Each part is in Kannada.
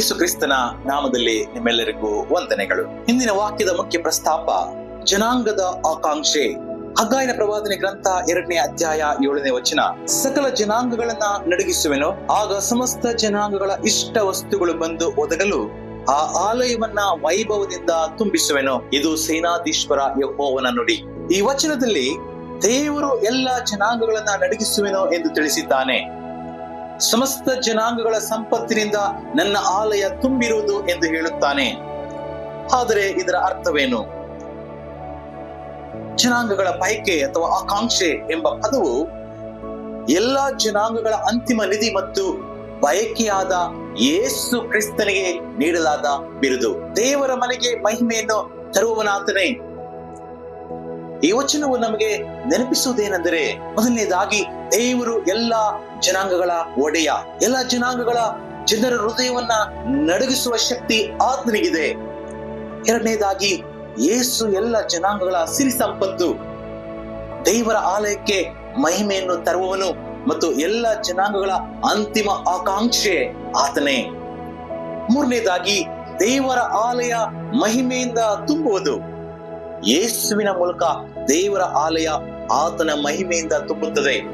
ಯೇಸು ಕ್ರಿಸ್ತನ ನಾಮದಲ್ಲಿ ನಿಮ್ಮೆಲ್ಲರಿಗೂ ವಂದನೆಗಳು. ಹಿಂದಿನ ವಾಕ್ಯದ ಮುಖ್ಯ ಪ್ರಸ್ತಾಪ, ಜನಾಂಗದ ಆಕಾಂಕ್ಷೆ. ಹಗ್ಗಾಯನ ಪ್ರವಾದನೆ ಗ್ರಂಥ ಎರಡನೇ ಅಧ್ಯಾಯ ಏಳನೇ ವಚನ, ಸಕಲ ಜನಾಂಗಗಳನ್ನ ನಡಗಿಸುವೆನು, ಆಗ ಸಮಸ್ತ ಜನಾಂಗಗಳ ಇಷ್ಟ ವಸ್ತುಗಳು ಬಂದು ಒದಗಲು, ಆ ಆಲಯವನ್ನ ವೈಭವದಿಂದ ತುಂಬಿಸುವೆನು. ಇದು ಸೇನಾಧೀಶ್ವರ ಯಹೋವನ ನುಡಿ. ಈ ವಚನದಲ್ಲಿ ದೇವರು ಎಲ್ಲ ಜನಾಂಗಗಳನ್ನ ನಡಗಿಸುವೆನೋ ಎಂದು ತಿಳಿಸಿದ್ದಾನೆ. ಸಮಸ್ತ ಜನಾಂಗಗಳ ಸಂಪತ್ತಿನಿಂದ ನನ್ನ ಆಲಯ ತುಂಬಿರುವುದು ಎಂದು ಹೇಳುತ್ತಾನೆ. ಆದರೆ ಇದರ ಅರ್ಥವೇನು? ಜನಾಂಗಗಳ ಬಯಕೆ ಅಥವಾ ಆಕಾಂಕ್ಷೆ ಎಂಬ ಪದವು ಎಲ್ಲಾ ಜನಾಂಗಗಳ ಅಂತಿಮ ನಿಧಿ ಮತ್ತು ಬಯಕೆಯಾದ ಯೇಸು ಕ್ರಿಸ್ತನಿಗೆ ನೀಡಲಾದ ಬಿರುದು. ದೇವರ ಮನೆಗೆ ಮಹಿಮೆಯನ್ನು ತರುವವನಾತನೇ ಈ ವಚನವು ನಮಗೆ ನೆನಪಿಸುವುದೇನೆಂದರೆ ಮೊದಲನೇದಾಗಿ ದೇವರು ಎಲ್ಲ ಜನಾಂಗಗಳ ಒಡೆಯ, ಎಲ್ಲ ಜನಾಂಗಗಳ ಜನರ ಹೃದಯವನ್ನ ನಡಗಿಸುವ ಶಕ್ತಿ ಆತನಿಗಿದೆ ಎರಡನೇದಾಗಿ ಯೇಸು ಎಲ್ಲ ಜನಾಂಗಗಳ ಸಿರಿ ಸಂಪತ್ತು, ದೇವರ ಆಲಯಕ್ಕೆ ಮಹಿಮೆಯನ್ನು ತರುವವನು ಮತ್ತು ಎಲ್ಲ ಜನಾಂಗಗಳ ಅಂತಿಮ ಆಕಾಂಕ್ಷೆ ಆತನೇ. ಮೂರನೇದಾಗಿ ದೇವರ ಆಲಯ ಮಹಿಮೆಯಿಂದ ತುಂಬುವುದು. ಯೇಸುವಿನ ಮೂಲಕ ದೇವರ ಆಲಯ ಆತನ ಮಹಿಮೆಯಿಂದ ತುಂಬುತ್ತದೆ.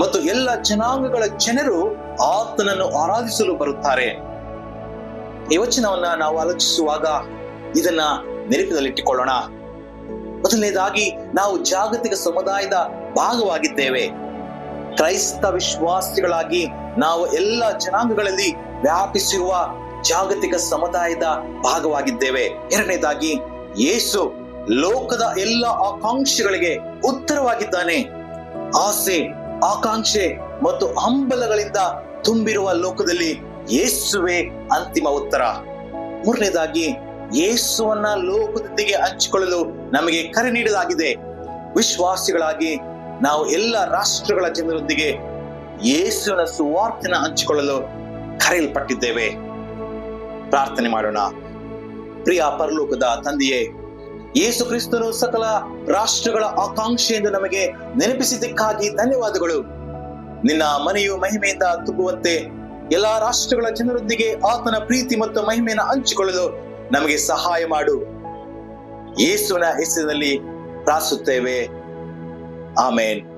ಮತ್ತು ಎಲ್ಲ ಜನಾಂಗಗಳ ಜನರು ಆತನನ್ನು ಆರಾಧಿಸಲು ಬರುತ್ತಾರೆ. ಈ ವಚನವನ್ನ ನಾವು ಆಲೋಚಿಸುವಾಗ ಇದನ್ನ ನೆನಪಿನಲ್ಲಿಟ್ಟುಕೊಳ್ಳೋಣ. ಮೊದಲನೇದಾಗಿ, ನಾವು ಜಾಗತಿಕ ಸಮುದಾಯದ ಭಾಗವಾಗಿದ್ದೇವೆ. ಕ್ರೈಸ್ತ ವಿಶ್ವಾಸಿಗಳಾಗಿ ನಾವು ಎಲ್ಲ ಜನಾಂಗಗಳಲ್ಲಿ ವ್ಯಾಪಿಸಿರುವ ಜಾಗತಿಕ ಸಮುದಾಯದ ಭಾಗವಾಗಿದ್ದೇವೆ. ಎರಡನೇದಾಗಿ, ಯೇಸು ಲೋಕದ ಎಲ್ಲ ಆಕಾಂಕ್ಷೆಗಳಿಗೆ ಉತ್ತರವಾಗಿದ್ದಾನೆ. ಆಸೆ, ಆಕಾಂಕ್ಷೆ ಮತ್ತು ಹಂಬಲಗಳಿಂದ ತುಂಬಿರುವ ಲೋಕದಲ್ಲಿ ಯೇಸುವೆ ಅಂತಿಮ ಉತ್ತರ. ಮೂರನೇದಾಗಿ, ಯೇಸುವನ್ನ ಲೋಕದೊಂದಿಗೆ ಹಂಚಿಕೊಳ್ಳಲು ನಮಗೆ ಕರೆ ನೀಡಲಾಗಿದೆ. ವಿಶ್ವಾಸಿಗಳಾಗಿ ನಾವು ಎಲ್ಲ ರಾಷ್ಟ್ರಗಳ ಜನರೊಂದಿಗೆ ಯೇಸುವಿನ ಸುವಾರ್ತೆನ ಹಂಚಿಕೊಳ್ಳಲು ಕರೆಯಲ್ಪಟ್ಟಿದ್ದೇವೆ. ಪ್ರಾರ್ಥನೆ ಮಾಡೋಣ. ಪ್ರಿಯ ಪರಲೋಕದ ತಂದೆಯೇ ಯೇಸು ಕ್ರಿಸ್ತನು ಸಕಲ ರಾಷ್ಟ್ರಗಳ ಆಕಾಂಕ್ಷೆಯಿಂದ ನಮಗೆ ನೆನಪಿಸಿದ್ದಕ್ಕಾಗಿ ಧನ್ಯವಾದಗಳು. ನಿನ್ನ ಮನೆಯು ಮಹಿಮೆಯಿಂದ ತುಂಬುವಂತೆ ಎಲ್ಲಾ ರಾಷ್ಟ್ರಗಳ ಜನರೊಂದಿಗೆ ಆತನ ಪ್ರೀತಿ ಮತ್ತು ಮಹಿಮೆಯನ್ನು ಹಂಚಿಕೊಳ್ಳಲು ನಮಗೆ ಸಹಾಯ ಮಾಡು. ಯೇಸುವಿನ ಹೆಸರಿನಲ್ಲಿ ಪ್ರಾರ್ಥಿಸುತ್ತೇವೆ. ಆಮೇನ್.